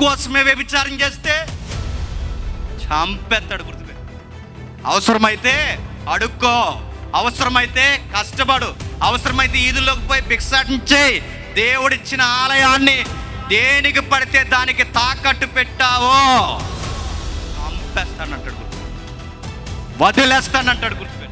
కోసమే వ్యభిచారం చేస్తే చంపేస్తాడు గుర్తుపే. అవసరమైతే అడుక్కో అవసరమైతే కష్టపడు అవసరమైతే ఈదుల్లోకి పోయి భిక్షాటించేయి దేవుడిచ్చిన ఆలయాన్ని దేనికి పడితే దానికి తాకట్టు పెట్టావో? చంపేస్తానంటాడు గుర్తు వదిలేస్తానంటాడు గుర్తుపెట్టు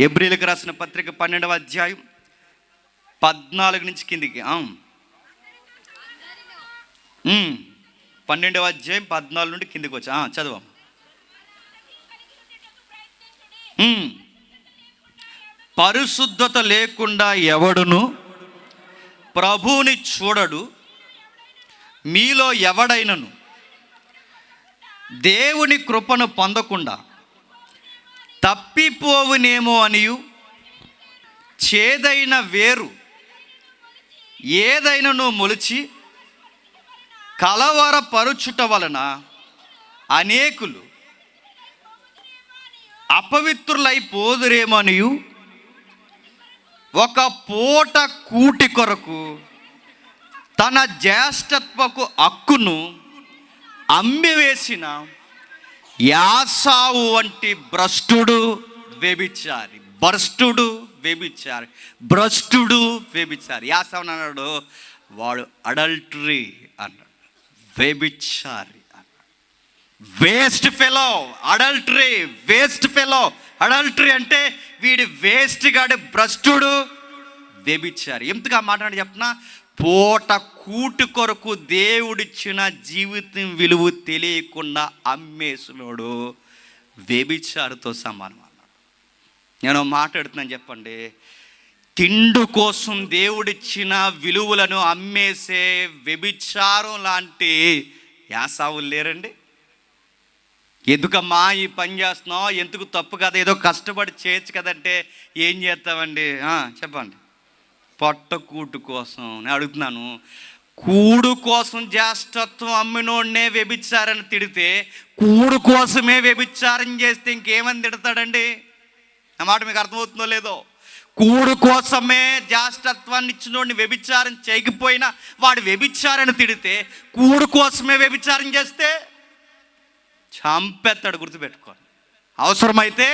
ఎబ్రిలకు రాసిన పత్రిక పన్నెండవ అధ్యాయం పద్నాలుగు నుంచి కిందికి. పన్నెండవ అధ్యాయం పద్నాలుగు నుండి కిందికి వచ్చా. చదవం. పరిశుద్ధత లేకుండా ఎవడును? ప్రభువుని చూడడు. మీలో ఎవడైనను? దేవుని కృపను పొందకుండా తప్పిపోవునేమో అనియు. చేదైన వేరు. ఏదైనను మొలిచి కలవరపరుచుట వలన అనేకులు అపవిత్రులైపోదురేమనియు ఒక పూట కూటి కొరకు తన జ్యేష్ఠత్వకు హక్కును అమ్మివేసిన యాసావు వంటి భ్రష్టుడు వ్యభిచారి భ్రష్టుడు వ్యభిచారి భ్రష్టుడు వ్యభిచారి. యాసావు అన్నాడు వాడు అడల్టరీ అన్నాడు వ్యభిచారి waste fellow adultery waste fellow. Adultery అంటే వీడి వేస్ట్ గాడు భ్రష్టుడు వ్యభిచారి. ఎందుకు ఆ మాట్లాడి చెప్పిన పూట కూటి కొరకు దేవుడిచ్చిన జీవితం విలువ తెలియకుండా అమ్మేసినోడు వ్యభిచారితో సమానం అన్నాడు. నేను మాట్లాడుతున్నాను చెప్పండి. తిండు కోసం దేవుడిచ్చిన విలువలను అమ్మేసే వ్యభిచారం లాంటి యాసావులు లేరండి? ఎందుకమ్మా ఈ పని చేస్తున్నావు? ఎందుకు తప్పు కదా? ఏదో కష్టపడి చేయొచ్చు కదంటే ఏం చేస్తామండి? చెప్పండి. పొట్టకూటు కోసం నేను అడుగుతున్నాను. కూడు కోసం జ్యేష్ఠత్వం అమ్మినోడినే వ్యభిచారని తిడితే కూడు కోసమే వ్యభిచారం చేస్తే ఇంకేమని తిడతాడండి? ఆ మాట మీకు అర్థమవుతుందో లేదో? కూడు కోసమే జ్యేష్ఠత్వాన్ని ఇచ్చినోడిని వ్యభిచారం చేయకపోయినా వాడు వ్యభిచారని తిడితే కూడు కోసమే వ్యభిచారం చేస్తే చంపేస్తాడు గుర్తుపెట్టుకోండి అవసరమైతే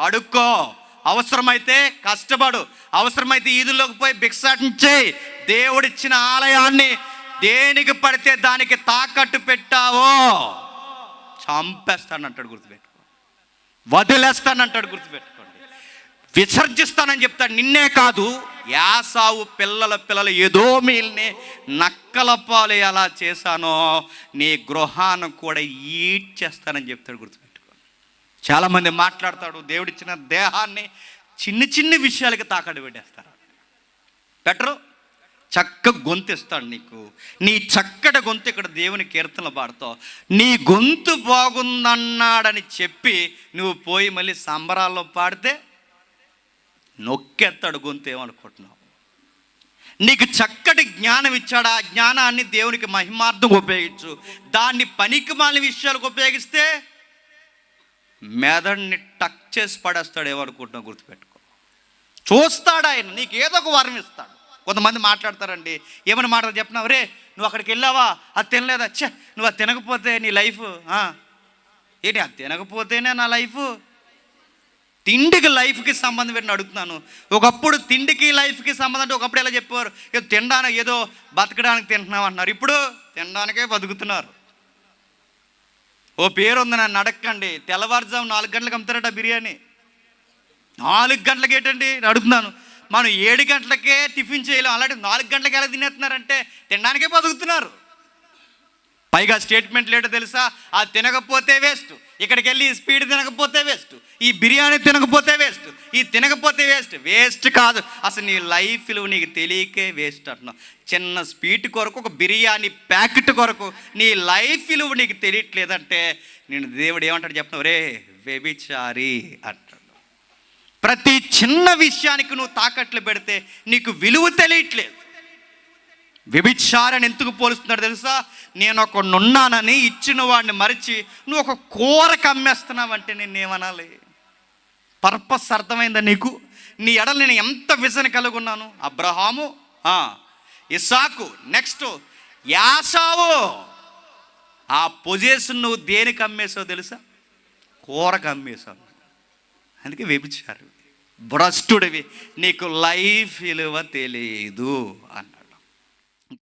అడుక్కో. అవసరమైతే కష్టపడు. అవసరమైతే ఈదుల్లోకి పోయి భిక్షాటించేయి దేవుడిచ్చిన ఆలయాన్ని దేనికి పడితే దానికి తాకట్టు పెట్టావో? చంపేస్తానంటాడు గుర్తుపెట్టుకో. వదిలేస్తానంటాడు గుర్తుపెట్టుకోండి. విసర్జిస్తానని చెప్తాడు. నిన్నే కాదు యాసావు పిల్లల పిల్లలు ఏదో మీల్ని నక్కల పాలు ఎలా చేశానో నీ గృహాన్ని కూడా ఈడ్చేస్తానని చెప్తాడు గుర్తుపెట్టు చాలామంది మాట్లాడతాడు దేవుడిచ్చిన దేహాన్ని చిన్ని చిన్ని విషయాలకి తాకట్టు పెట్టేస్తారు. పెట్టరు? చక్క గొంతు ఇస్తాడు నీకు. నీ చక్కటి గొంతు ఇక్కడ దేవుని కీర్తనలు పాడతావు. నీ గొంతు బాగుందన్నాడని చెప్పి నువ్వు పోయి మళ్ళీ సంబరాల్లో పాడితే నొక్కెత్తాడు గొంతు ఏమనుకుంటున్నావు? నీకు చక్కటి జ్ఞానం ఇచ్చాడు. ఆ జ్ఞానాన్ని దేవునికి మహిమార్థం ఉపయోగించు. దాన్ని పనికి మాలిన విషయాలకు ఉపయోగిస్తే మెదడిని టక్ చేసి పడేస్తాడు ఏమనుకుంటున్నా గుర్తుపెట్టుకో. చూస్తాడు ఆయన నీకు ఏదో ఒక వరం ఇస్తాడు. కొంతమంది మాట్లాడతారండి ఏమని మాట్లాడు చెప్పినావు? రే నువ్వు అక్కడికి వెళ్ళావా? అది తినలేదా? ఛే నువ్వు అది తినకపోతే నీ లైఫ్ ఏంటి అది తినకపోతేనే నా లైఫ్? తిండికి లైఫ్కి సంబంధం పెట్టిన అడుగుతున్నాను. ఒకప్పుడు తిండికి లైఫ్కి సంబంధం అంటే ఒకప్పుడు ఎలా చెప్పేవారు? ఏదో తినడానికి ఏదో బతకడానికి తింటున్నాం అంటున్నారు. ఇప్పుడు తినడానికే బతుకుతున్నారు. ఓ పేరు ఉంది నన్ను అడగండి తెల్లవారుజాము నాలుగు గంటలకు అమ్ముతారట బిర్యానీ. నాలుగు గంటలకి ఏంటండి? అడుగుతున్నాను. మనం ఏడు గంటలకే టిఫిన్ చేయలేం. అలాంటి నాలుగు గంటలకు ఎలా తినేస్తున్నారంటే తినడానికే బతుకుతున్నారు. పైగా స్టేట్మెంట్ లేటో తెలుసా? ఆ తినకపోతే వేస్ట్. ఇక్కడికి వెళ్ళి ఈ స్పీడ్ తినకపోతే వేస్ట్. ఈ బిర్యానీ తినకపోతే వేస్ట్. ఈ తినకపోతే వేస్ట్. వేస్ట్ కాదు. అసలు నీ లైఫ్లో నీకు తెలియకే వేస్ట్ అంటున్నావు. చిన్న స్పీడ్ కొరకు ఒక బిర్యానీ ప్యాకెట్ కొరకు నీ లైఫ్ విలువ నీకు తెలియట్లేదంటే నేను దేవుడు ఏమంటాడు చెప్తున్నావు రే వ్యభిచారి అంటాడు. ప్రతి చిన్న విషయానికి నువ్వు తాకట్లు పెడితే నీకు విలువ తెలియట్లేదు. వ్యభిచారాన్ని ఎందుకు పోలుస్తున్నాడు తెలుసా? నేను ఒక నున్నానని ఇచ్చిన వాడిని మరిచి నువ్వు ఒక కూరకు అమ్మేస్తున్నావంటే నేనేమనాలి? పర్పస్ అర్థమైందా నీకు? నీ ఎడలు నేను ఎంత విజన్ కలిగి ఉన్నాను? అబ్రహాము? ఇసాకు నెక్స్ట్. యాసావు? ఆ పొజిషన్ నువ్వు దేనికి అమ్మేసావు తెలుసా? కూరకు అమ్మేశావు. అందుకే వ్యభిచారు భ్రష్టుడివి. నీకు లైఫ్ విలువ తెలియదు అని